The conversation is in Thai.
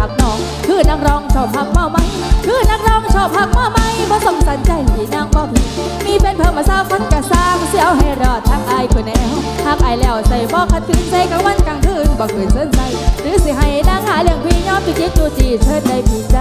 หักนอง คือนักร้องชอบหักเมาไหมคือนักร้องชอบหักเมาไหมบ่สงสันใจที่นางบ่ผิดมีเป็นเพิ่มมาซาฟันกะซางเสียวให้รอดทักอายคนแนวหักอายแล้วใส่บ่ขัดขืนใส่กลางวันกลางคืนบ่คืนเส้นใจหรือสิให้นางหาเรื่องพี่ยอมพี่จิตจูจีเชิดได้พี่ใจ